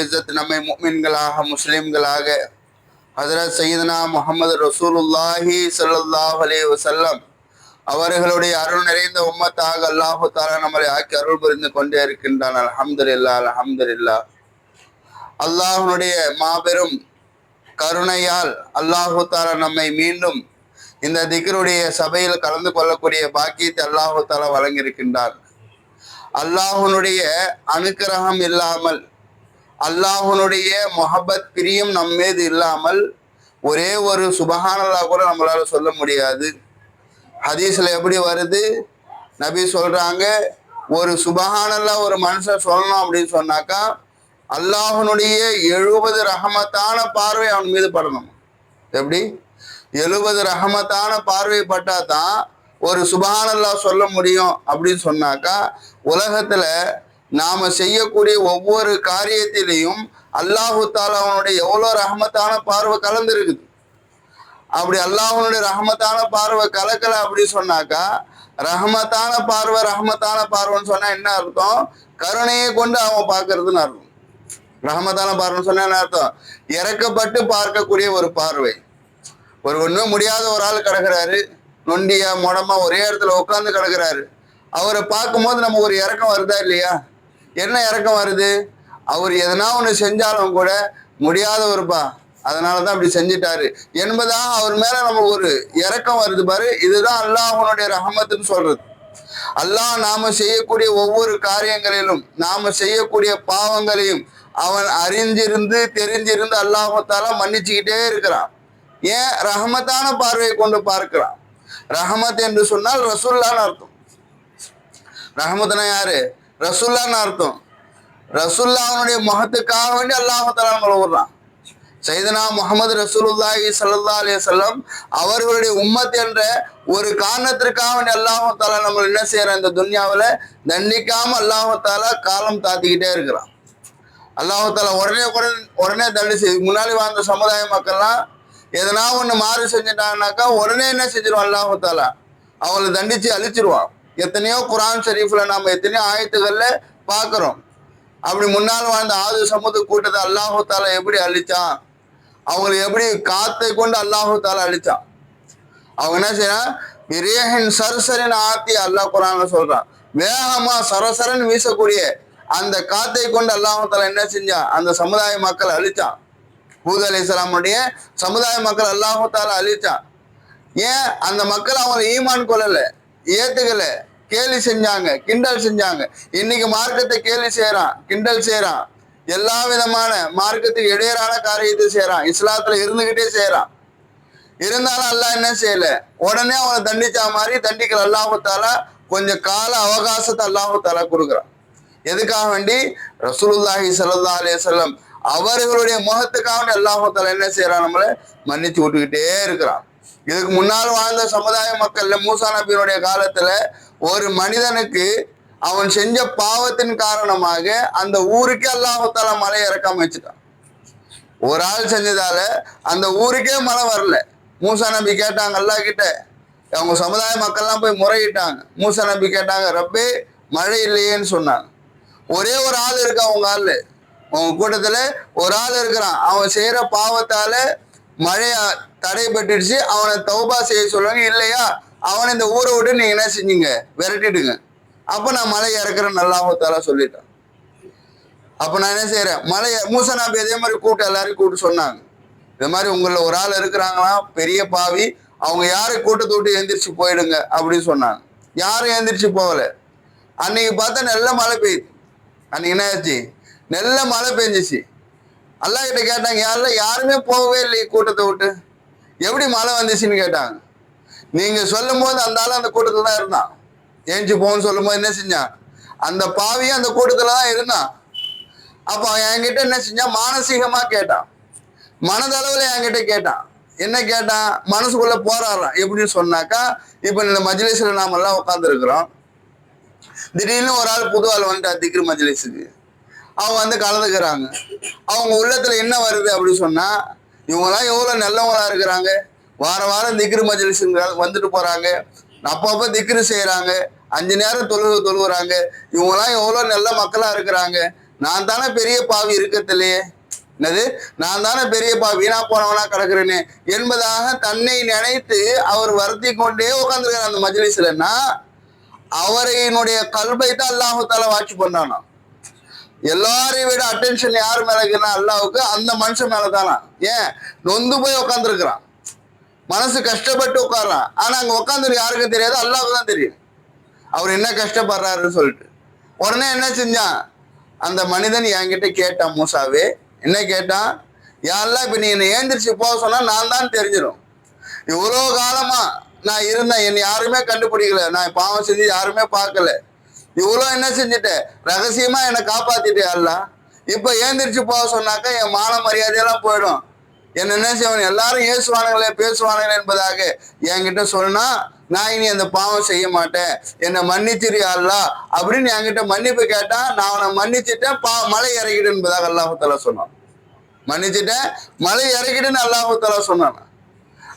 இஸ்ஸத் நம்மை முக்மின்களாக முஸ்லீம்களாக ஹசரத் சையதுனா முகமது ரசூலுல்லாஹி சல்லாஹ் அலைஹி வசல்லம் அவர்களுடைய அருள் நிறைந்த உம்மத்தாக அல்லாஹு தாலா நம்மளை ஆக்கி அருள் புரிந்து கொண்டே இருக்கின்றான். அல்ஹம்துலில்லா இல்லா அல்லாஹனுடைய மாபெரும் கருணையால் அல்லாஹு தாலா நம்மை மீண்டும் இந்த திகருடைய சபையில் கலந்து கொள்ளக்கூடிய பாக்கியத்தை அல்லாஹு தாலா வழங்கியிருக்கின்றார் அல்லாஹனுடைய அனுக்கிரகம் இல்லாமல் அல்லாஹனுடைய மொஹபத் பிரியம் நம் மீது இல்லாமல் ஒரே ஒரு சுபஹானல்லா கூட நம்மளால சொல்ல முடியாது. ஹதீஸ்ல எப்படி வருது? நபி சொல்றாங்க ஒரு சுபஹானல்லா ஒரு மனுஷன் சொல்லணும் அப்படின்னு சொன்னாக்கா அல்லாஹனுடைய எழுபது ரகமத்தான பார்வை அவன் மீது படணும். எப்படி? எழுபது ரகமத்தான பார்வை பட்டா தான் ஒரு சுபஹானல்லா சொல்ல முடியும் அப்படின்னு சொன்னாக்கா உலகத்துல நாம செய்யக்கூடிய ஒவ்வொரு காரியத்திலையும் அல்லாஹு தாலாவனுடைய எவ்வளோ ரஹமத்தான பார்வை கலந்துருக்குது. அப்படி அல்லாஹனுடைய ரஹமத்தான பார்வை கலக்கல அப்படி சொன்னாக்கா ரஹமத்தான பார்வை ரஹமத்தான பார்வைன்னு சொன்னா என்ன அர்த்தம்? கருணையை கொண்டு அவன் பார்க்கறதுன்னு அர்த்தம். ரஹமத்தான பார்வைன்னு சொன்னா என்ன அர்த்தம்? இறக்கப்பட்டு பார்க்கக்கூடிய ஒரு பார்வை. ஒரு ஒன்றும் முடியாத ஒரு ஆள் கிடக்குறாரு. நொண்டியா முடமா ஒரே இடத்துல உட்காந்து கிடக்குறாரு. அவரை பார்க்கும்போது நமக்கு ஒரு இறக்கம் வருதா இல்லையா? என்ன இறக்கம் வருது? அவர் எதனா ஒன்று செஞ்சாலும் கூட முடியாதவருப்பா. அதனால தான் அப்படி செஞ்சிட்டாரு. என்பதா அவர் மேல நம்ம ஒரு இறக்கம் வருது பாரு. இதுதான் அல்லாஹனுடைய ரஹமத்துன்னு சொல்றது. அல்லாஹ் நாம செய்யக்கூடிய ஒவ்வொரு காரியங்களிலும் நாம செய்யக்கூடிய பாவங்களையும் அவன் அறிஞ்சிருந்து தெரிஞ்சிருந்து அல்லாஹத்தால மன்னிச்சுக்கிட்டே இருக்கிறான். ஏன்? ரஹமத்தான பார்வையை கொண்டு பார்க்கிறான். ரஹமத் என்று சொன்னால் ரசுல்லான்னு அர்த்தம். ரஹமத்னா யாரு? ரசுல்லான்னு அர்த்தம். ரசுல்லாவுடைய முகத்துக்காக வேண்டி அல்லாஹால நம்மளை விடுறான் சைதனா முகமது ரசூலுல்லாஹி சல்லா அலையம் அவர்களுடைய உம்மத் என்ற ஒரு காரணத்திற்காக வேண்டி அல்லாஹால நம்ம என்ன செய்யறோம் இந்த துன்யாவில் தண்டிக்காம அல்லாஹால காலம் தாத்திக்கிட்டே இருக்கிறான். அல்லாஹால உடனே உடனே உடனே செய்து முன்னாடி வாழ்ந்த சமுதாய மக்கள்லாம் எதனா ஒன்று மாறு செஞ்சுட்டாங்கனாக்கா உடனே என்ன செஞ்சிருவான் அல்லாஹால அவங்களை தண்டிச்சு அழிச்சிருவான். எத்தனையோ குரான் ஷரீஃப்ல நாம எத்தனையோ ஆயத்துகள்ல பார்க்குறோம் அப்படி முன்னால் வாழ்ந்த ஆது சமூக கூட்டத்தை அல்லாஹு தாலா எப்படி அழிச்சான்? அவங்களை எப்படி காத்தை கொண்டு அல்லாஹு தாலா அழிச்சான்? அவங்க என்ன செய்யறான்? விரேஹின் சரசரின் ஆத்தி அல்லாஹ் குரான் சொல்றான். வேகமா சரசரன் வீசக்கூடிய அந்த காத்தை கொண்டு அல்லாஹு தாலா என்ன செஞ்சான்? அந்த சமுதாய மக்கள் அழிச்சான். ஹூத் அலி இஸ்லாமுடைய சமுதாய மக்கள் அல்லாஹு தாலா அழிச்சான். ஏன்? அந்த மக்கள் அவங்க ஈமான் கொள்ளலை ஏத்துக்கலை. கேலி செஞ்சாங்க கிண்டல் செஞ்சாங்க. இன்னைக்கு மார்க்கத்தை கேலி செய்யறான் கிண்டல் செய்யறான். எல்லா விதமான மார்க்கத்துக்கு இடையரான காரியத்தை செய்யறான். இஸ்லாத்துல இருந்துகிட்டே செய்யறான். இருந்தாலும் அல்லாஹ் என்ன செய்யல? உடனே அவனை தண்டிச்சா மாதிரி தண்டிக்கிற அல்லாஹால கொஞ்சம் கால அவகாசத்தை அல்லாஹால கொடுக்குறான். எதுக்காக வேண்டி? ரசூலுல்லாஹி சல்லா அலையம் அவர்களுடைய முகத்துக்காக அல்லாஹால என்ன செய்யறான் நம்மளை? மன்னிச்சு விட்டுக்கிட்டே இருக்கிறான். இதுக்கு முன்னால் வாழ்ந்த சமுதாய மக்கள்ல மூசா நபியினுடைய காலத்துல ஒரு மனிதனுக்கு அவன் செஞ்ச பாவத்தின் காரணமாக அந்த ஊருக்கே அல்லாஹால மழை இறக்காம வச்சுட்டான். ஒரு ஆள் செஞ்சதால அந்த ஊருக்கே மழை வரல. மூசா நம்பி கேட்டாங்க அல்லாஹ் கிட்ட அவங்க சமுதாய மக்கள்லாம் போய் முறையிட்டாங்க. மூசா நம்பி கேட்டாங்க ரப்பே மழை இல்லையேன்னு சொன்னாங்க. ஒரே ஒரு ஆள் இருக்கா அவங்க ஆளு உங்க கூட்டத்துல ஒரு ஆள் இருக்கிறான். அவன் செய்யற பாவத்தால மழையா தடைப்பட்டுடுச்சு அவனை தௌபா செய்ய சொல்லுவாங்க. இல்லையா? அவனை இந்த ஊரை விட்டு நீங்க என்ன செஞ்சீங்க? விரட்டிடுங்க. அப்ப நான் மழை இறக்குறேன் நல்லாவத்தால சொல்லிட்டான். அப்ப நான் என்ன செய்யறேன் மலை மூசா நபி அதே மாதிரி கூப்பிட்டு எல்லாரையும் கூப்பிட்டு சொன்னாங்க. இந்த மாதிரி உங்களில் ஒரு ஆள் இருக்கிறாங்களா? பெரிய பாவி. அவங்க யாரை? கூட்டத்தை விட்டு எந்திரிச்சு போயிடுங்க அப்படின்னு சொன்னாங்க. யாரும் எந்திரிச்சு போகல. அன்னைக்கு பார்த்தா நல்ல மழை பெய்யுது. அன்னைக்கு என்ன ஆச்சு? நல்ல மழை பெஞ்சிச்சு. அல்லா கிட்ட கேட்டாங்க யாரில் யாருமே போகவே இல்லை கூட்டத்தை விட்டு. எப்படி மழை வந்துச்சுன்னு கேட்டாங்க. நீங்க சொல்லும் போது அந்த ஆள் அந்த கூட்டத்தில் தான் இருந்தான். ஏஞ்சி போன்னு சொல்லும் போது என்ன செஞ்சான்? அந்த பாவியும் அந்த கூட்டத்தில் தான் இருந்தான். அப்போ என்கிட்ட என்ன செஞ்சான்? மானசீகமா கேட்டான். மனதளவுல என்கிட்ட கேட்டான். என்ன கேட்டான்? மனசுக்குள்ள போராடுறான். எப்படின்னு சொன்னாக்கா இப்போ இந்த மஜ்லிஸ்ல நாமெல்லாம் உட்காந்துருக்குறோம் திடீர்னு ஒரு ஆள் புது ஆள் வந்துட்டா திக்ரு மஜ்லிஸுக்கு. அவங்க வந்து கலந்துக்கிறாங்க. அவங்க உள்ளத்துல என்ன வருது அப்படின்னு சொன்னா இவங்கெல்லாம் எவ்வளவு நல்லவங்களா இருக்கிறாங்க. வார வாரம் திக்ரு மஜ்லிஸுங்க வந்துட்டு போறாங்க. அப்பப்போ திக்ரு செய்யறாங்க அஞ்சு நேரம் தொழுகு தொழுகிறாங்க இவங்கெல்லாம் எவ்வளோ நல்ல மக்களா இருக்கிறாங்க. நான் தானே பெரிய பாவி இருக்கத்திலேயே என்னது? நான் தானே பெரிய பா வீணா போனவனா கிடக்குறேன்னு என்பதாக தன்னை நினைத்து அவர் வருத்தி கொண்டே உட்காந்துருக்காரு அந்த மஜ்லிஸ்லன்னா அவரையினுடைய கல்வை தான் அல்லாஹு தாலா வாட்சி பண்ணானா எல்லாரையும் விட அட்டென்ஷன் யார் மேல இருக்குன்னா அல்லாவுக்கு? அந்த மனுஷன் மேல தானா ஏன்? நொந்து போய் உட்காந்துருக்கிறான் மனசு கஷ்டப்பட்டு உட்காடுறான் ஆனா அங்க உட்காந்துருக்கு யாருக்கும் தெரியாது அல்லாவுக்கு தான் தெரியும். அவர் என்ன கஷ்டப்படுறாருன்னு சொல்லிட்டு. உடனே என்ன செஞ்சான்? அந்த மனிதன் என்கிட்ட கேட்டான் மூசாவே. என்ன கேட்டான்? யாரெல்லாம் இப்ப நீ என்னை ஏந்திரிச்சு போக சொன்னா நான் தான் தெரிஞ்சிடும் இவ்வளோ காலமா நான் இருந்தேன். என்னை யாருமே கண்டுபிடிக்கல. நான் பாவம் செஞ்சு யாருமே பார்க்கல. இவ்வளோ என்ன செஞ்சுட்டேன் ரகசியமா என்னை காப்பாத்திட்டே அல்ல? இப்ப ஏந்திரிச்சு போக சொன்னாக்கா என் மான மரியாதையெல்லாம் போயிடும். என்ன என்ன செய்வன்? எல்லாரும் ஏசுவானுங்களே பேசுவானுங்களே என்பதாக என்கிட்ட சொன்னா நான் இனி அந்த பாவம் செய்ய மாட்டேன். என்னை மன்னிச்சிரு அல்லா. அப்படின்னு என்கிட்ட மன்னிப்பு கேட்டா நான் அவனை மன்னிச்சிட்டேன் பா மலை இறக்கிடு என்பதாக அல்லாஹுத்தாலா சொன்னான். மன்னிச்சிட்டேன் மலை இறக்கிடுன்னு அல்லாஹுத்தாலா சொன்னான்.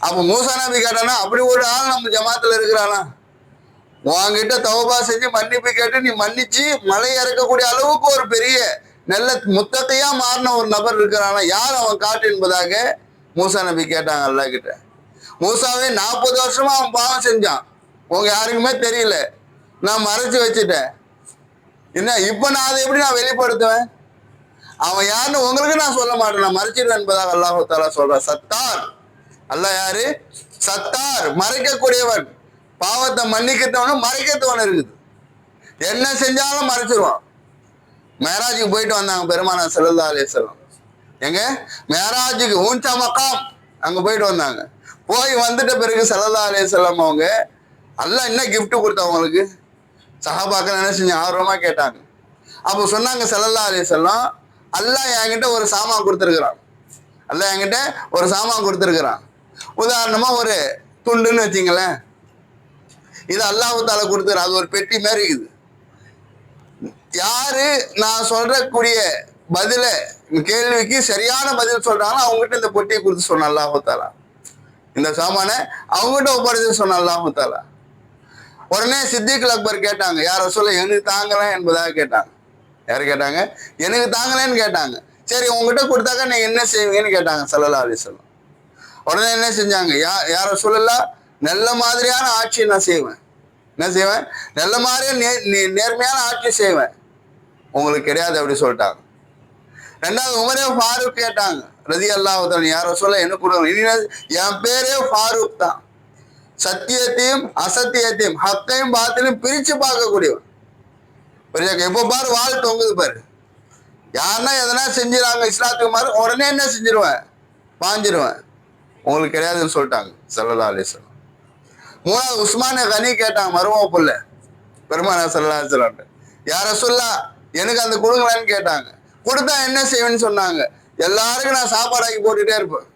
அப்ப மூசா நபி கேட்டானா அப்படி ஒரு ஆள் நம்ம ஜமாத்துல இருக்கிறானா? உன்கிட்ட தவபா செஞ்சு மன்னிப்பு கேட்டு நீ மன்னிச்சு மலை இறக்கக்கூடிய அளவுக்கு ஒரு பெரிய நல்ல முத்தத்தையா மாறின ஒரு நபர் இருக்கிறானா? யார் அவன் காட்டு என்பதாக மூசா நபி கேட்டாங்க அல்லா கிட்ட. மூசாவே நாற்பது வருஷமா அவன் பாவம் செஞ்சான். உங்க யாருக்குமே தெரியல. நான் மறைச்சு வச்சுட்டேன். என்ன இப்ப நான் அதை எப்படி நான் வெளிப்படுத்துவேன்? அவன் யாருன்னு உங்களுக்கு நான் சொல்ல மாட்டேன். நான் மறைச்சிடுவேன் என்பதாக அல்லாஹு தாலா சொல்றான். சத்தார். அல்ல யாரு? சத்தார். மறைக்கக்கூடியவன். பாவத்தை மன்னிக்கத்தவனும் மறைக்கத்தவனும் இருக்குது. என்ன செஞ்சாலும் மறைச்சிருவான். மேராஜுக்கு போயிட்டு வந்தாங்க பெருமான செல்லா அலேஸ்வரம் எங்க? மேராஜுக்கு ஊஞ்சா மக்காம். அங்க போயிட்டு வந்தாங்க. போய் வந்துட்ட பிறகு செல்லா அலேஸ்வரம் அவங்க எல்லாம் என்ன கிஃப்ட் கொடுத்தா அவங்களுக்கு சஹாபாக்கள் என்ன செஞ்சு ஆர்வமா கேட்டாங்க. அப்போ சொன்னாங்க செல்லல்லா அலேஸ்வரம் அல்லா என்கிட்ட ஒரு சாமான் கொடுத்துருக்குறான். அல்ல என்கிட்ட ஒரு சாமான் கொடுத்துருக்குறான். உதாரணமா ஒரு துண்டுன்னு வச்சிங்களேன். இது அல்லாஹு தாலா கொடுத்துரு. அது ஒரு பெட்டி மாதிரி இருக்குது. யாரு நான் சொல்றக்கூடிய பதில கேள்விக்கு சரியான பதில் சொல்றாங்களோ அவங்ககிட்ட இந்த பொட்டியை கொடுத்து சொன்ன அல்லாஹு தாலா இந்த சாமானை அவங்ககிட்ட ஒப்படைச்சு சொன்ன அல்லாஹு தாலா உடனே சித்திக் அக்பர் கேட்டாங்க யார சொல்ல எனக்கு தாங்கல என்பதாக கேட்டாங்க. யார் கேட்டாங்க? எனக்கு தாங்கலன்னு கேட்டாங்க. சரி உங்ககிட்ட கொடுத்தாக்க நீங்க என்ன செய்வீங்கன்னு கேட்டாங்க சல்லல்லா அலிஸ்லாம் உடனே என்ன செஞ்சாங்க? யா யார சொல்லலாம் நல்ல மாதிரியான ஆட்சியை நான் செய்வேன். என்ன செய்வேன்? நல்ல மாதிரியான நே நேர்மையான ஆட்சி செய்வேன். உங்களுக்கு கிடையாது அப்படி சொல்லிட்டாங்க. ரெண்டாவது உமரே ஃபாரூக் கேட்டாங்க. ரதி அல்லாஹ் யாரோ சொல்ல என்ன கொடுங்க? இனி என் பேரே ஃபாரூக் தான். சத்தியத்தையும் அசத்தியத்தையும் ஹக்கையும் பாத்திலையும் பிரித்து பார்க்கக்கூடியவன். புரியுதா? எப்போ பாரு வாழ் தொங்குது பாரு. யாருன்னா எதனா செஞ்சிடாங்க இஸ்லாத்துக்கு மாதிரி உடனே என்ன செஞ்சிருவேன்? பாஞ்சிருவேன். உங்களுக்கு கிடையாதுன்னு சொல்லிட்டாங்க. சல்லல்லா அலிஸ்லாம் மூணாவது உஸ்மான கனி கேட்டாங்க மருமக புள்ள. பெருமானா சொல்லலாம் அலிஸ்லாம் யார சொல்லா எனக்கு அந்த கொடுங்களான்னு கேட்டாங்க. கொடுத்தா என்ன செய்வேன்னு சொன்னாங்க. எல்லாருக்கும் நான் சாப்பாடு ஆக்கி போட்டுட்டே இருப்பேன்.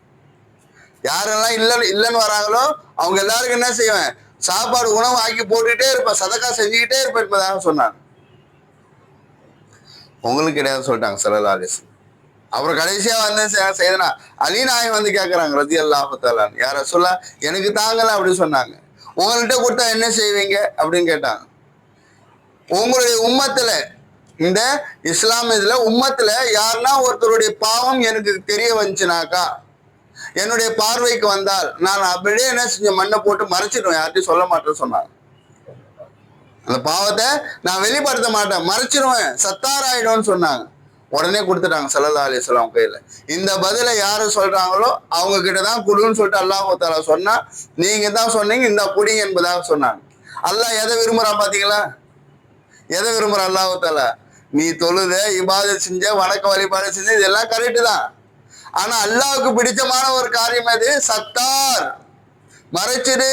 யாரெல்லாம் இல்லைன்னு இல்லைன்னு வராங்களோ அவங்க எல்லாருக்கும் என்ன செய்வேன்? சாப்பாடு உணவு ஆக்கி போட்டுட்டே இருப்பேன். சதக்கா செஞ்சுக்கிட்டே இருப்பேன் என்பதாக சொன்னாங்க. உங்களுக்கு கிடையாது சொல்லிட்டாங்க சல்லல்லா அப்புறம் கடைசியா வந்து செ- செய்தனா அலி நாயகம் வந்து கேட்கறாங்க ரதி அல்லாஹாலான் யார சொல்ல எனக்கு தாங்கல அப்படின்னு சொன்னாங்க. உங்கள்கிட்ட கொடுத்தா என்ன செய்வீங்க? அப்படின்னு கேட்டாங்க உங்களுடைய உம்மத்துல இந்த இஸ்லாமியத்துல உம்மத்துல யாருன்னா ஒருத்தருடைய பாவம் எனக்கு தெரிய வந்துச்சுனாக்கா என்னுடைய பார்வைக்கு வந்தால் நான் அப்படியே என்ன செஞ்ச மண்ணை போட்டு மறைச்சிடுவேன். யார்ட்டையும் சொல்ல மாட்டேன்னு சொன்னாங்க. அந்த பாவத்தை நான் வெளிப்படுத்த மாட்டேன். மறைச்சிடுவேன். சத்தாராயிடும்னு சொன்னாங்க. உடனே கொடுத்துட்டாங்க சல்லா அலிஸ்லாம் கையில. இந்த பதிலை யாரு சொல்றாங்களோ அவங்க கிட்ட தான் குடுன்னு சொல்லிட்டு அல்லாஹ் தாலா சொன்னா நீங்க தான் சொன்னீங்க இந்த குடிங்க என்பதாக சொன்னாங்க. அல்லாஹ் எதை விரும்புறான் பாத்தீங்களா? எதை விரும்புற அல்லாஹ் தாலா நீ தொழுத இபாத செஞ்ச வணக்க வழிபாடு செஞ்ச இதெல்லாம் கரெக்டு தான். ஆனா அல்லாவுக்கு பிடிச்சமான ஒரு காரியம் அது சத்தார். மறைச்சிடு.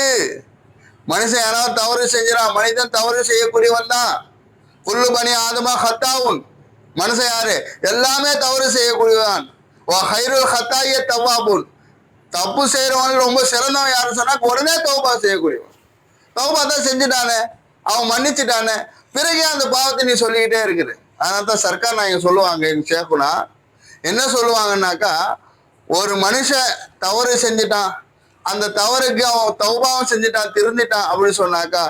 மனுஷன் யாராவது தவறு செஞ்சிடான் மனிதன் தவறு செய்யக்கூடியவன் தான். புல்லு பணி ஆதமா ஹத்தாவும் மனுஷன் யாரு? எல்லாமே தவறு செய்யக்கூடியவன். ஓ ஹைருல் ஹத்தாய தவாபுன் தப்பு செய்யறவன் ரொம்ப சிறந்தவன் யாரு சொன்னா உடனே தௌபா செய்யக்கூடியவன். தௌபா தான் செஞ்சுட்டானே. அவன் மன்னிச்சுட்டானே. பிறகு அந்த பாவத்தை நீ சொல்லிக்கிட்டே இருக்குது. அதனால தான் சர்க்கார் நான் நாயகம் சொல்லுவாங்க எங்க சேக்குனா. என்ன சொல்லுவாங்கன்னாக்கா ஒரு மனுஷன் தவறு செஞ்சுட்டான். அந்த தவறுக்கு அவன் தௌபாவம் செஞ்சுட்டான் திருந்திட்டான் அப்படின்னு சொன்னாக்கா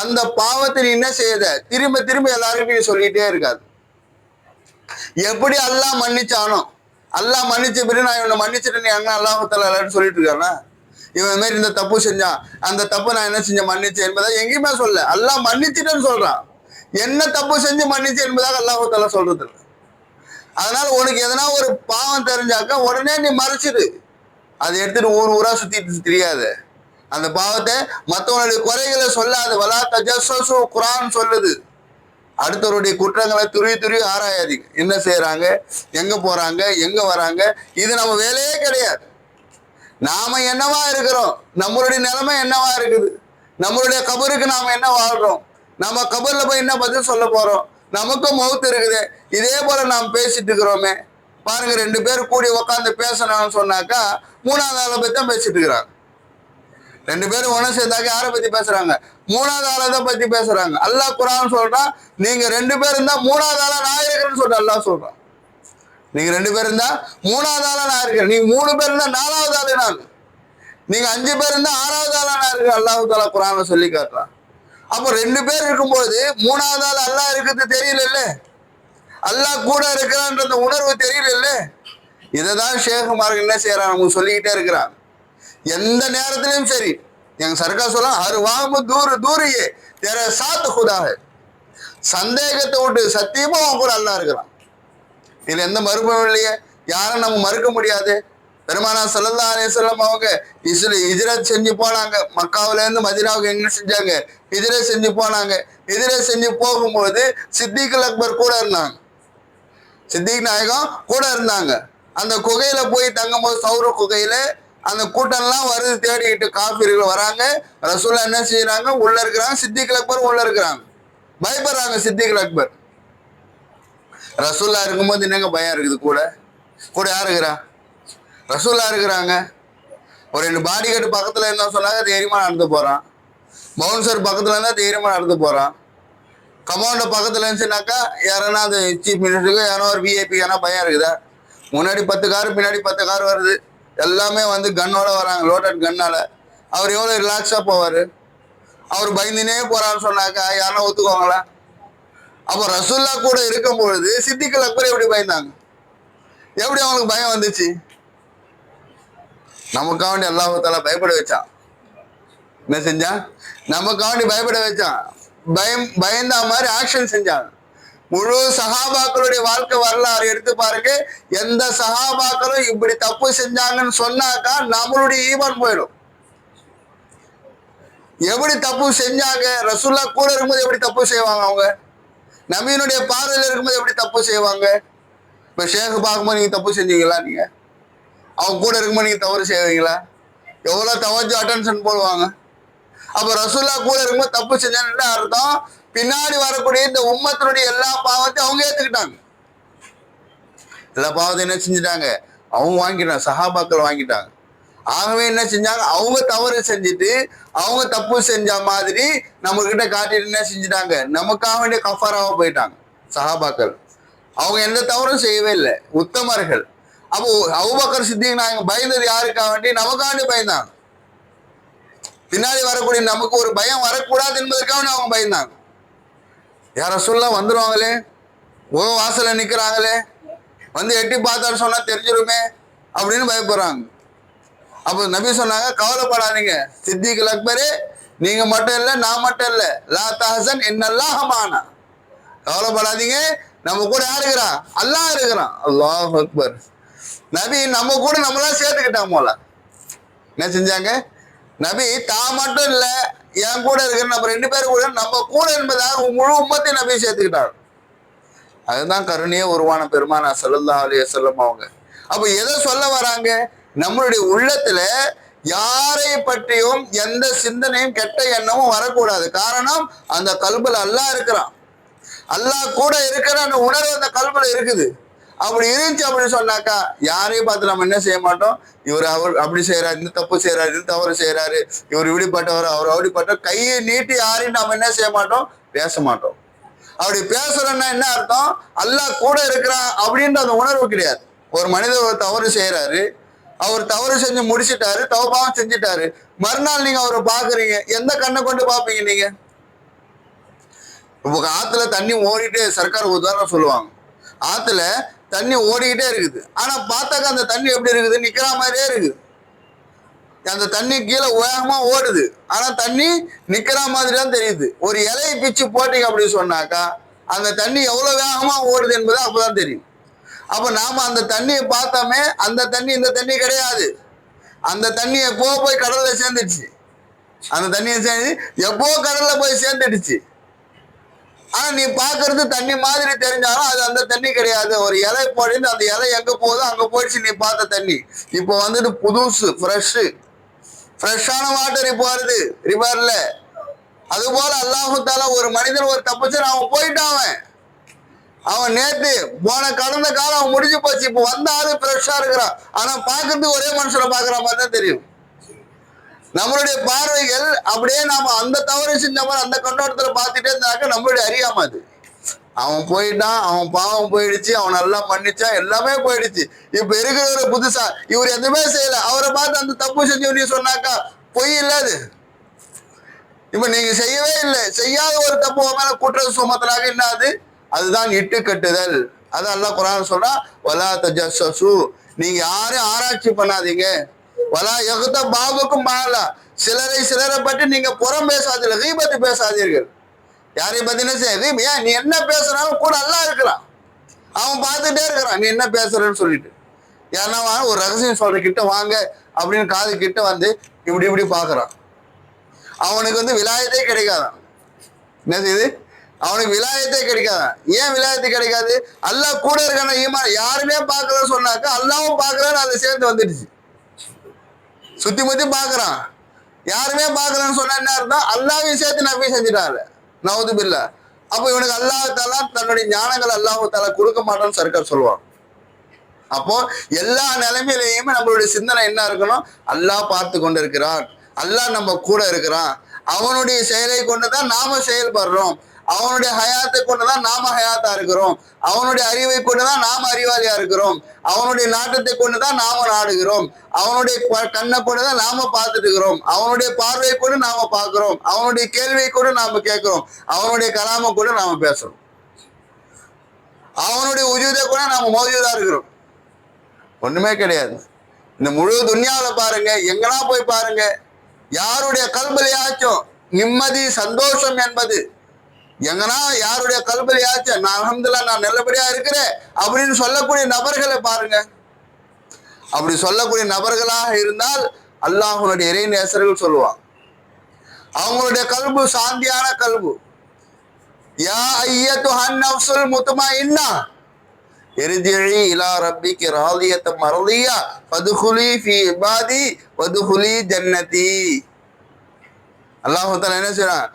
அந்த பாவத்தை நீ என்ன செய்யுத? திரும்ப திரும்ப எல்லாருக்கும் நீ சொல்லிக்கிட்டே இருக்காது. எப்படி அல்லாஹ் மன்னிச்சானோ அல்லாஹ் மன்னிச்ச பிறகு நான் இவனை மன்னிச்சிட்டேன் நீ அங்க அல்லாஹ் சொல்லிட்டு இருக்கானா? இவன் இந்த மாதிரி இந்த தப்பு செஞ்சான். அந்த தப்பு நான் என்ன செஞ்சேன்? மன்னிச்சேன் என்பதை எங்கேயுமே சொல்ல அல்லாஹ் மன்னிச்சிட்டேன்னு சொல்றான். என்ன தப்பு செஞ்சு மன்னிச்சு என்பதாக அல்லாஹ் சொல்றது இல்லை. அதனால உனக்கு எதனா ஒரு பாவம் தெரிஞ்சாக்க உடனே நீ மறைச்சிடு. அதை எடுத்துட்டு ஊர் ஊரா சுத்திட்டு தெரியாது. அந்த பாவத்தை மற்றவனுடைய குறைகளை சொல்லாது. வலா தஜசு குரான் சொல்லுது. அடுத்தவருடைய குற்றங்களை துருவி துருவி ஆராயாதீங்க. என்ன செய்யறாங்க எங்க போறாங்க? எங்க வராங்க? இது நம்ம வேலையே கிடையாது. நாம என்னவா இருக்கிறோம்? நம்மளுடைய நிலைமை என்னவா இருக்குது? நம்மளுடைய கபருக்கு நாம என்ன வாழ்றோம்? நம்ம கபர்ல போய் என்ன பதில் சொல்ல போறோம்? நமக்கும் மௌத்து இருக்குது. இதே போல நாம் பேசிட்டு இருக்கிறோமே. பாருங்க ரெண்டு பேர் கூடி உட்காந்து பேசணும்னு சொன்னாக்கா மூணாவது ஆளை பத்தி தான் பேசிட்டு இருக்கிறாங்க. ரெண்டு பேரும் ஒண்ணு சேர்ந்தாக்க யாரை பத்தி பேசுறாங்க? மூணாவது ஆளை தான் பத்தி பேசுறாங்க. அல்லாஹ் குரான் சொல்றான் நீங்க ரெண்டு பேர் இருந்தா மூணாவது ஆளா நான் இருக்கிறேன்னு சொல்ற அல்லாஹ் சொல்றான். நீங்க ரெண்டு பேர் இருந்தா மூணாவது ஆளா நான் இருக்கிறேன். நீங்க மூணு பேர் இருந்தா நாலாவது ஆளு நான் நீங்க அஞ்சு பேர் இருந்தா ஆறாவது ஆளா நான் இருக்கேன். அல்லாஹ் தாலா குரான்ல சொல்லி காட்டுறான். அப்போ ரெண்டு பேர் இருக்கும்போது மூணாவது ஆள் அல்லாஹ் இருக்கிறது தெரியல அல்லாஹ் கூட இருக்கிறான்ற அந்த உணர்வு தெரியல இதை தான் ஷேகுமார்கள் என்ன செய்யறான் அவங்க சொல்லிக்கிட்டே இருக்கிறான் எந்த நேரத்திலையும் சரி. எங்க சர்க்கா சொல்ல ஹர் தூரு தூரியே தேர சாத்து குதாக சந்தேகத்தை விட்டு சத்தியமா அவன் கூட அல்லா இருக்கிறான். இதுல எந்த மறுப்பும் இல்லையே. யாரும் நம்ம மறுக்க முடியாது. பெருமானா சல்லல்லா அலிஸ்லாம் அவங்க இசுல ஹிஜ்ரத் செஞ்சு போனாங்க. மக்காவிலேருந்து மதினாவுக்கு என்ன செஞ்சாங்க? ஹிஜ்ரத் செஞ்சு போனாங்க. ஹிஜ்ரத் செஞ்சு போகும்போது சித்திகுல் அக்பர் கூட இருந்தாங்க. சித்திக் நாயகம் கூட இருந்தாங்க. அந்த குகையில போய் தங்கும்போது சௌர குகையில அந்த கூட்டம்லாம் வருது தேடிக்கிட்டு காஃபிர்கள் வராங்க. ரசூல்லா என்ன செய்யறாங்க உள்ள இருக்கிறாங்க சித்திக் அக்பர் உள்ள இருக்கிறாங்க. பயப்படுறாங்க சித்திக் அக்பர். ரசூல்லா இருக்கும்போது என்னங்க பயம் இருக்குது கூட? கூட யார் இருக்கிறா? ரசூல்லா இருக்கிறாங்க. ஒரு ரெண்டு பாடி கட்டு பக்கத்தில் என்ன சொன்னாங்க தைரியமா நடந்து போகிறான் பவுன்சர் பக்கத்தில் இருந்தால் தைரியமாக நடந்து போகிறான் கமாண்டர் பக்கத்தில் இருந்துச்சுனாக்கா யாரனா அது சீஃப் மினிஸ்டருக்கு யாரோ ஒரு விஐபி யாரா பயம் இருக்குதா? முன்னாடி பத்து கார் பின்னாடி பத்து கார் வருது. எல்லாமே வந்து கன்னோட வராங்க லோட்டட் கன்னால அவர் எவ்வளோ ரிலாக்ஸாக போவார்? அவர் பயந்துனே போறான்னு சொன்னாக்கா யாரும் ஒத்துக்குவாங்களா அப்போ ரசுல்லா கூட இருக்கும் பொழுது சித்திக்கல் அக்பர் எப்படி பயந்தாங்க? எப்படி அவங்களுக்கு பயம் வந்துச்சு? நமக்காக வேண்டி அல்லாஹால பயப்பட வச்சான். என்ன செஞ்சான்? நமக்காக வேண்டி பயப்பட வச்சான். பயம் பயந்தா மாதிரி ஆக்ஷன் செஞ்சாங்க முழு சகாபாக்களுடைய வாழ்க்கை வரலாறு எடுத்து பாருங்க. எந்த சகாபாக்களும் இப்படி தப்பு செஞ்சாங்கன்னு சொன்னாக்கா நம்மளுடைய ஈமான் போயிடும். எப்படி தப்பு செஞ்சாங்க? ரசூல்லா கூட இருக்கும்போது எப்படி தப்பு செய்வாங்க அவங்க? நவீனுடைய பார்வையில் இருக்கும்போது எப்படி தப்பு செய்வாங்க? இப்ப ஷேக் பார்க்கும்போது நீங்க தப்பு செஞ்சீங்களா நீங்க? அவங்க கூட இருக்கும்போது நீங்க தவறு செய்வீங்களா? எவ்வளவு தவறு அட்டென்ஷன் போடுவாங்க. அப்ப ரசூல்லா கூட இருக்கும்போது தப்பு செஞ்சான்னு அர்த்தம்? பின்னாடி வரக்கூடிய இந்த உம்மத்தினுடைய எல்லா பாவத்தையும் அவங்க ஏத்துக்கிட்டாங்க. எல்லா பாவத்தையும் என்ன செஞ்சுட்டாங்க? அவங்க வாங்கிட்டாங்க சஹாபாக்கள் வாங்கிட்டாங்க. ஆகவே என்ன செஞ்சாங்க? அவங்க தவறு செஞ்சுட்டு அவங்க தப்பு செஞ்ச மாதிரி நம்ம கிட்ட காட்டிட்டு என்ன செஞ்சுட்டாங்க? நமக்காக வேண்டிய கஃபாராவா போயிட்டாங்க சஹாபாக்கள். அவங்க எந்த தவறும் செய்யவே இல்லை உத்தமர்கள். அப்போ அவுபக்கர் சித்திக் நாங்கள் பயந்தது யாருக்காக வேண்டி? நமக்காண்டி பயந்தாங்க. பின்னாடி வரக்கூடிய நமக்கு ஒரு பயம் வரக்கூடாது என்பதற்காக அவங்க பயந்தாங்க. யார சொல்ல வந்துடுவாங்களே ஓ வாசலில் நிற்கிறாங்களே வந்து எட்டி பார்த்தாரு சொன்னால் தெரிஞ்சிருமே அப்படின்னு பயப்படுறாங்க. அப்போ நபி சொன்னாங்க கவலைப்படாதீங்க. சித்திக்கு அக்பரே நீங்க மட்டும் இல்லை நான் மட்டும் இல்லை. லா தஹசன் இன்னல்லாஹ மானா. கவலைப்படாதீங்க நம்ம கூட யார் இருக்கிறான் அல்லாஹ் இருக்கிறான். அல்லாஹ் அக்பர். நபி நம்ம கூட நம்மளாம் சேர்த்துக்கிட்டான் போல. என்ன செஞ்சாங்க? நபி தான் மட்டும் இல்லை என் கூட இருக்கிற நம்ம ரெண்டு பேரும் கூட நம்ம கூட என்பதாக முழு உம்மத்தை நபி சேர்த்துக்கிட்டார். அதுதான் கருணையே உருவான பெருமானா ஸல்லல்லாஹு அலைஹி வஸல்லம் அவங்க. அப்போ எதை சொல்ல வராங்க? நம்மளுடைய உள்ளத்துல யாரை பற்றியும் எந்த சிந்தனையும் கெட்ட எண்ணமும் வரக்கூடாது. காரணம் அந்த கல்புல அல்லாஹ் இருக்கிறான். அல்லாஹ் கூட இருக்கிற அந்த உணர்வு அந்த கல்புல இருக்குது. அப்படி இருந்துச்சு அப்படின்னு சொன்னாக்கா யாரையும் பார்த்து நம்ம என்ன செய்ய மாட்டோம்? இவர் அவர் அப்படி செய்யறாரு இந்த தப்பு செய்யறாரு இந்த தவறு செய்யறாரு இவர் இப்படிப்பட்டவர் அவர் அப்படிப்பட்டவர் கையை நீட்டி யாரையும் நம்ம என்ன செய்ய மாட்டோம்? பேச மாட்டோம். அப்படி பேசுறோம்னா என்ன அர்த்தம்? அல்லாஹ் கூட இருக்கிறான் அப்படின்ற அந்த உணர்வு கிடையாது. ஒரு மனிதர் ஒரு தவறு செய்யறாரு அவர் தவறு செஞ்சு முடிச்சிட்டாரு தவபாவம் செஞ்சுட்டாரு. மறுநாள் நீங்க அவரை பாக்குறீங்க எந்த கண்ணை கொண்டு பாப்பீங்க நீங்க? இப்போ ஆத்துல தண்ணி ஓடிட்டு சர்க்கார் உதாரணம் சொல்லுவாங்க. ஆத்துல தண்ணி ஓடிக்கிட்டே இருக்குது. ஆனால் பார்த்தாக்க அந்த தண்ணி எப்படி இருக்குது? நிற்கிற மாதிரியே இருக்குது. அந்த தண்ணி கீழே வேகமாக ஓடுது. ஆனால் தண்ணி நிற்கிற மாதிரி தான் தெரியுது. ஒரு இலையை பிச்சு போட்டிங்க அப்படின்னு சொன்னாக்கா அந்த தண்ணி எவ்வளோ வேகமாக ஓடுது என்பது அப்பதான் தெரியும். அப்போ நாம் அந்த தண்ணியை பார்த்தோமே அந்த தண்ணி இந்த தண்ணி கிடையாது. அந்த தண்ணியை எப்போ போய் கடலில் சேர்ந்துடுச்சு. அந்த தண்ணியை சேர்ந்து எப்போ கடலில் போய் சேர்ந்துடுச்சு. ஆனா நீ பாக்குறது தண்ணி மாதிரி தெரிஞ்சாலும் அது அந்த தண்ணி கிடையாது. ஒரு இலை போடிந்து அந்த இலை எங்க போகுதோ அங்க போயிடுச்சு நீ பார்த்த தண்ணி. இப்போ வந்துட்டு புதுசு ஃப்ரெஷ்ஷு ஃப்ரெஷ்ஷான வாட்டர் இப்போ வருது ரிவர்ல அது போல அல்லாஹால ஒரு மனிதன் ஒரு தப்பிச்சு அவன் போயிட்டான் அவன். அவன் நேத்து போன கடந்த காலம் அவன் முடிஞ்சு போச்சு இப்போ வந்தாலும் ஃப்ரெஷ்ஷா இருக்கிறான். ஆனா பார்க்கறதுக்கு ஒரே மனுஷனை பாக்குற மாதிரி தான் தெரியும். நம்மளுடைய பார்வைகள் அப்படியே நாம அந்த தவறு செஞ்ச மாதிரி அந்த கண்ணோட்டத்துல பார்த்துட்டே இருந்தாக்க நம்மளுடைய அறியாம அது. அவன் போயிட்டான் அவன் பாவம் போயிடுச்சு அவன் நல்லா பண்ணிச்சான் எல்லாமே போயிடுச்சு. இப்ப இருக்கிறவர் புதுசா இவர் எதுவுமே செய்யல. அவரை பார்த்து அந்த தப்பு செஞ்சு நீ சொன்னாக்கா பொய் இல்லாது இப்ப நீங்க செய்யவே இல்லை. செய்யாத ஒரு தப்பு மேல குற்ற சுமத்தலாக என்னது அதுதான் இட்டு கட்டுதல். அது அல்லாஹ் குரான் சொல்றா வலா ஜசு நீங்க யாரும் ஆராய்ச்சி பண்ணாதீங்க. வலா எகுத்த பாபுக்கும் பாலா. சிலரை சிலரை பற்றி நீங்க புறம் பேசாதீர்கள் கீபத்து பேசாதீர்கள். யாரையும் பார்த்தீங்கன்னா சரி ஏன் நீ என்ன பேசுறாலும் கூட நல்லா இருக்கிறான். அவன் பார்த்துட்டே இருக்கிறான் நீ என்ன பேசுறன்னு சொல்லிட்டு. ஏன்னா வா- ஒரு ரகசியம் சொல்ற கிட்ட வாங்க அப்படின்னு காது கிட்ட வந்து இப்படி இப்படி பாக்குறான் அவனுக்கு வந்து விலாயத்தே கிடைக்காதான் என்ன செய்யுது அவனுக்கு விலாயத்தே கிடைக்காதான் ஏன் விலாயத்து கிடைக்காது? அல்லாஹ் கூட இருக்கான ஈமான் யாருமே பார்க்கலன்னு சொன்னாக்க அல்லாவும் பார்க்கறான்னு அதை சேர்ந்து வந்துடுச்சு. சுத்தி முத்தி பாக்குறான். யாருமே பார்க்கலன்னு சொன்னா என்ன அர்த்தம்? அல்லாவையும் சேர்த்து நபி செஞ்சிட்டாரு. நவது பில்லா. அப்போ இவனுக்கு அல்லாஹ் தாலா தன்னுடைய ஞானங்கள் அல்லாஹ் தாலா கொடுக்க மாட்டான்னு சர்க்கார் சொல்லுவான். அப்போ எல்லா நிலைமையிலையுமே நம்மளுடைய சிந்தனை என்ன இருக்கணும்? அல்லாஹ் பார்த்து கொண்டு இருக்கிறான் அல்லாஹ் நம்ம கூட இருக்கிறான். அவனுடைய செயலை கொண்டுதான் நாம செயல்படுறோம். அவனுடைய ஹயாத்தை கொண்டுதான் நாம ஹயாத்தா இருக்கிறோம். அவனுடைய அறிவை கொண்டுதான் நாம அறிவாளியா இருக்கிறோம். அவனுடைய நாட்டத்தை கொண்டுதான் நாம நாடுகிறோம். அவனுடைய கண்ணை கொண்டுதான் நாம பார்த்துட்டு இருக்கிறோம். அவனுடைய பார்வையை கொண்டு நாம பார்க்கிறோம். அவனுடைய கேள்வியை கொண்டு நாம கேட்கிறோம். அவனுடைய கலாமை கூட நாம பேசுறோம். அவனுடைய உஜூதை கூட நாம மோஜூதா இருக்கிறோம். ஒண்ணுமே கிடையாது. இந்த முழு துன்யாவில் பாருங்க எங்கனா போய் பாருங்க. யாருடைய கல்பலையாச்சும் நிம்மதி சந்தோஷம் என்பது எங்கன்னா யாருடைய கல்பதி ஆச்சு? நான் அஹமதுல்லா நான் நல்லபடியா இருக்கிறேன் அப்படின்னு சொல்லக்கூடிய நபர்களை பாருங்க. அப்படி சொல்லக்கூடிய நபர்களாக இருந்தால் அல்லாஹனுடைய இறை நேசர்கள் சொல்லுவான். அவங்களுடைய கல்பு சாந்தியான கல்பு. யா ஐயத்து ஹன்னப்சுல் முத்துமா இன்னா எரிஜிழி இலா ரப்பிக்கு ராதியத்த மரதியா பதுகுலி ஃபி இபாதி பதுகுலி ஜன்னதி. அல்லாஹு என்ன செய்யறான்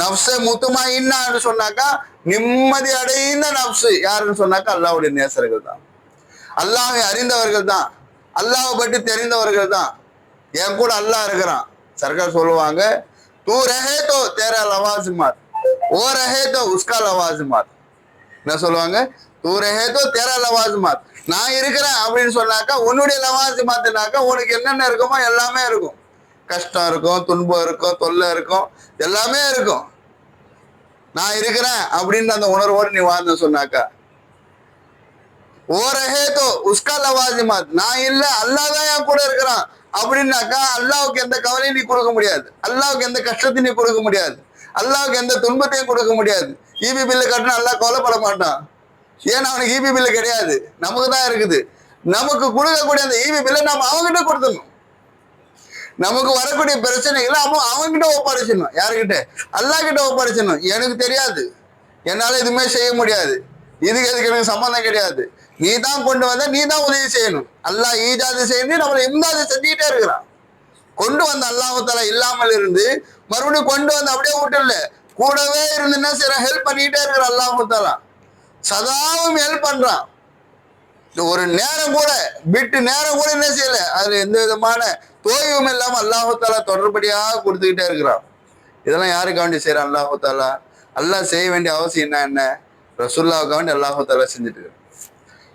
நப்ச முத்துமா இன்னான்னு சொன்னாக்கா நிம்மதி அடைந்த நப்சு. யாருன்னு சொன்னாக்கா அல்லாவுடைய நேசர்கள் தான் அல்லாஹை அறிந்தவர்கள் தான் அல்லாவை பற்றி தெரிந்தவர்கள் தான் என் கூட அல்லாஹ் இருக்கிறான். சர்க்கார் சொல்லுவாங்க தூ ரஹே தோ தேரா லவாஸ் மாத் ஓ ரஹே தோ உஸ்கா லவாசிமார் மாத் என்ன சொல்லுவாங்க? தூ ரஹே தோ தேரா லவாஸ் மாத் நான் இருக்கிறேன் அப்படின்னு சொன்னாக்கா உன்னுடைய லவாசிமாத்தினாக்கா உனக்கு என்னென்ன இருக்குமோ எல்லாமே இருக்கும். கஷ்டம் இருக்கும் துன்பம் இருக்கும் தொல்லை இருக்கும் எல்லாமே இருக்கும். நான் இருக்கிறேன் அப்படின்னு அந்த உணர்வோடு நீ வாழ்ந்து சொன்னாக்கா. ஓ ரஹே தோ உஸ்கா லவாஜிமாத் நான் இல்ல அல்லாஹ் தான் என் கூட இருக்கிறான் அப்படின்னாக்கா அல்லாவுக்கு எந்த கவலையும் நீ கொடுக்க முடியாது. அல்லாவுக்கு எந்த கஷ்டத்தையும் நீ கொடுக்க முடியாது. அல்லாவுக்கு எந்த துன்பத்தையும் கொடுக்க முடியாது. ஈபி பில்லு கட்டினா அல்லா கவலைப்பட மாட்டான். ஏன்னா அவனுக்கு ஈபி பில்லு கிடையாது. நமக்கு தான் இருக்குது. நமக்கு கொடுக்கக்கூடிய அந்த ஈபி பில்லை நம்ம அவங்ககிட்ட கொடுத்துடணும். நமக்கு வரக்கூடிய பிரச்சனைகளை அவன் அவன்கிட்ட ஒப்படைச்சிடணும் யாருக்கிட்ட அல்லாஹ் கிட்ட ஒப்படைச்சிடணும் எனக்கு தெரியாது. என்னால் எதுவுமே செய்ய முடியாது. இதுக்கு எதுக்கு எனக்கு சம்மந்தம் கிடையாது. நீ தான் கொண்டு வந்த நீ தான் உதவி செய்யணும். அல்லாஹ் ஈஜாது செய்யணும் நம்மளை இம்தாது செஞ்சுக்கிட்டே இருக்கிறான். கொண்டு வந்த அல்லாஹால இல்லாமல் இருந்து மறுபடியும் கொண்டு வந்து அப்படியே விட்டுல கூடவே இருந்து என்ன செய்யறான் ஹெல்ப் பண்ணிக்கிட்டே இருக்கிறான் அல்லாஹாலா சதாவும் ஹெல்ப் பண்றான். இந்த ஒரு நேரம் கூட விட்டு நேரம் கூட என்ன செய்யல. அது எந்த விதமான தோய்வும் இல்லாமல் அல்லாஹாலா தொடர்படியாக கொடுத்துக்கிட்டே இருக்கிறான். இதெல்லாம் யாருக்கா வேண்டி செய்கிறான் அல்லாஹாலா அல்லாஹ் செய்ய வேண்டிய அவசியம் என்ன என்ன? ரசுல்லாவுக்கு வேண்டி அல்லாஹாலா செஞ்சுட்டு இருக்கிறான்.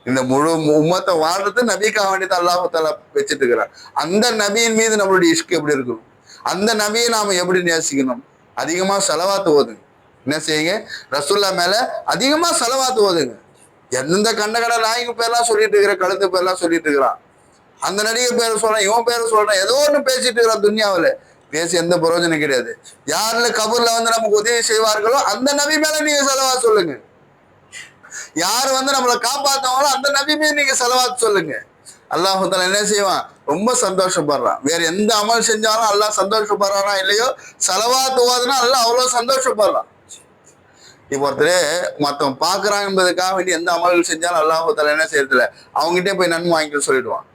இந்த முழு உம்மத்தை வாழ்றது நபிக்காக வேண்டி தான் அல்லாஹாலா வச்சுட்டு இருக்கிறான். அந்த நபியின் மீது நம்மளுடைய இஷ்கு எப்படி இருக்கணும்? அந்த நபியை நாம் எப்படி நேசிக்கணும்? அதிகமாக செலவாத்து ஓதுங்க. என்ன செய்யுங்க? ரசுல்லா மேலே அதிகமாக செலவாத்து ஓதுங்க. எந்தெந்த கண்ட கடை நாய்க்கு பேர்லாம் சொல்லிட்டு இருக்கிற கழுத்து பேர்லாம் சொல்லிட்டு இருக்கிறான். அந்த நடிகை பேரை சொல்கிறேன் இவன் பேரை சொல்கிறேன் ஏதோ ஒன்று பேசிட்டு இருக்கிறான் துன்யாவில். பேசி எந்த பிரயோஜனம் கிடையாது. யாருல கபூர்ல வந்து நமக்கு உதவி செய்வார்களோ அந்த நபி மேல நீங்க செலவா சொல்லுங்க. யார் வந்து நம்மளை காப்பாற்றவங்களோ அந்த நபி மீது நீங்க செலவாத்து சொல்லுங்க. அல்லாஹால என்ன செய்வான்? ரொம்ப சந்தோஷப்படுறான். வேற எந்த அமல் செஞ்சாலும் அல்லாஹ் சந்தோஷப்படுறானா இல்லையோ செலவாத்து ஓதுனா அல்லாஹ் அவ்வளோ சந்தோஷப்படுறான். இப்போ ஒருத்தர் மற்றவன் பார்க்கறான் என்பதுக்காக வேண்டி எந்த அமல்கள் செஞ்சாலும் அல்லாஹால என்ன செய்யறதில்ல. அவங்ககிட்டே போய் நன்மை வாங்கிக்க சொல்லிடுவான்.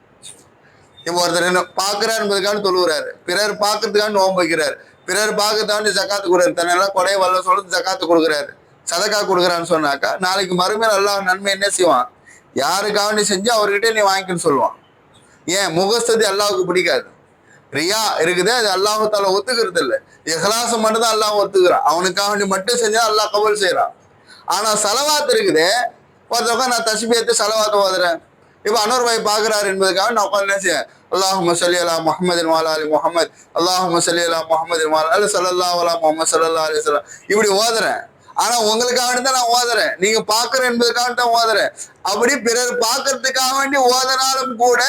இப்போ ஒருத்தர் என்ன பார்க்குறாரு என்பதுக்காக தொழுகிறாரு பிறர் பார்க்கறதுக்காக நோன்பு வைக்கிறார். பிறர் பார்க்கறதுக்காண்டி ஜக்காத்து கொடுக்குறாரு. தன்னெல்லாம் கொடை வல்ல சொல்லிட்டு ஜக்காத்து கொடுக்குறாரு. சதக்கா கொடுக்குறான்னு சொன்னாக்கா நாளைக்கு மறுமையில் அல்லாஹ் நன்மை என்ன செய்வான்? யாருக்காக செஞ்சு அவர்கிட்ட நீ வாங்கிக்கன்னு சொல்லுவான். ஏன்? முகஸ்ததி அல்லாவுக்கு பிடிக்காது. ரியா இருக்குது அது அல்லாஹு ஒத்துக்கிறது இல்லை இஹ்லாசம் மட்டும் தான் அல்லாஹ் ஒத்துக்கிறான். அவனுக்காக வேண்டி மட்டும் செஞ்சா அல்லாஹ் கபல் செய்யறான் ஆனா செலவாத்து இருக்குது ஒருத்தவங்க நான் தஸ்பியத்து செலவாத்து ஓதுறேன். இப்போ அனூர் பாய் பார்க்குறாரு என்பதுக்காக நான் உட்காந்து என்ன செய்ய அல்லாஹும்ம சல்லி அலா முகமது வாலா அலி முகமது அல்லாஹும்ம சல்லி அலா முகமது வாலா அல்ல சல்லா அலா முகமது சல்லா அலி வஸல்லம். இப்படி ஓதுறேன். ஆனா உங்களுக்காக வேண்டி தான் நான் ஓதுறேன். நீங்க பாக்குற என்பதுக்காக தான் ஓதுறேன். அப்படி பிறர் பார்க்கறதுக்காக வேண்டி ஓதனாலும் கூட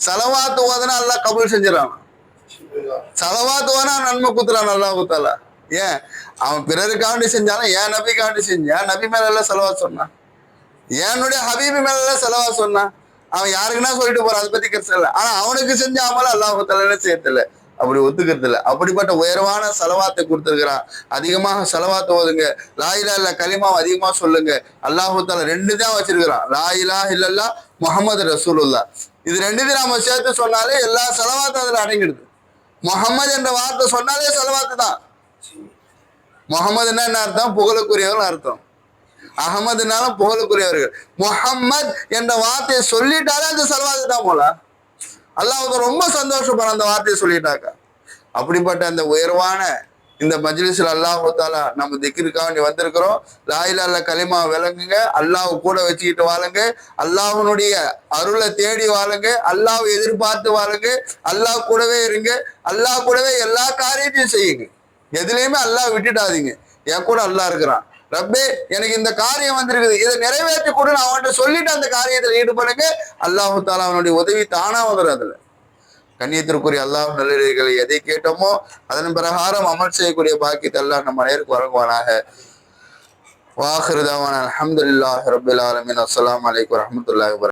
செலவாத்து ஓதனா எல்லாம் கபூல் செஞ்சிடறான் செலவாத்து ஓதனா நன்மை குத்துறான் நல்லா குத்தால. ஏன்? அவன் பிறருக்காண்டி செஞ்சாலும் ஏன் நபிக்காண்டி செஞ்சான்? நபி மேல எல்லாம் செலவா சொன்னான்? என்னுடைய ஹபீபி மேல செலவா சொன்னான் அவன் யாருக்குன்னா சொல்லிட்டு போறான் அதை பத்தி கருத்து இல்லை ஆனா அவனுக்கு செஞ்ச அமல அல்லாஹ் தலை செய்யறதில்ல. அப்படி ஒத்துக்கிறது இல்லை அப்படிப்பட்ட உயர்வான செலவாத்தை கொடுத்துருக்கிறான். அதிகமாக செலவாத்து ஓதுங்க. லாயிலா இல்ல கலிமாவை அதிகமா சொல்லுங்க. அல்லாஹு தால ரெண்டு தான் வச்சிருக்கிறான். லாயிலா இல்லல்லா முகமது ரசூலுல்லா இது ரெண்டுத்தையும் நாம சேர்த்து சொன்னாலே எல்லா செலவாத்தும் அதுல அடங்கிடுது. முகமது என்ற வார்த்தை சொன்னாலே செலவாத்து தான். முகமதுன்னா என்ன அர்த்தம்? புகழுக்குரியவர்கள் அர்த்தம். அகமதுனாலும் புகழுக்குரியவர்கள். முஹம்மத் என்ற வார்த்தையை சொல்லிட்டாலே அந்த செலவாது தான் போல. அல்லாஹ் ரொம்ப சந்தோஷப்படுற அந்த வார்த்தையை சொல்லிட்டாக்க அப்படிப்பட்ட அந்த உயர்வான இந்த மஜ்லிஸ்ல அல்லாஹு தாலா நம்ம திக்கிருக்காக வேண்டி வந்திருக்கிறோம் லாயிலா அல்ல களிமா விளங்குங்க. அல்லாஹ் கூட வச்சுக்கிட்டு வாழுங்க. அல்லாஹனுடைய அருளை தேடி வாழுங்க. அல்லாஹ் எதிர்பார்த்து வாழுங்க. அல்லாஹ் கூடவே இருங்க. அல்லாஹ் கூடவே எல்லா காரியத்தையும் செய்யுங்க. எதுலையுமே அல்லாஹ் விட்டுடாதீங்க. என் கூட அல்லாஹ் இருக்கிறான். ரப்பே எனக்கு இந்த காரியம் வந்திருக்குது. இதை நிறைவேற்றி கொடு. நான் அவன்கிட்ட சொல்லிட்டு அந்த காரியத்தில் ஈடுபடுங்க. அல்லாஹு தாலா அவனுடைய உதவி தானா வந்துடும் அதுல கண்ணியத்திற்குரிய அல்லாஹ் நல்லடிகளை எதை கேட்டோமோ அதன் பிரகாரம் அமல் செய்யக்கூடிய பாக்கியத்தை எல்லாம் நம்ம நேருக்கு வழங்குவானாக. வாஹிருதாவான அலமதுல்லாஹ் ரபுல் ஆலமின். அஸ்லாம் வலைக்கம் வரமத்துல்லாஹ்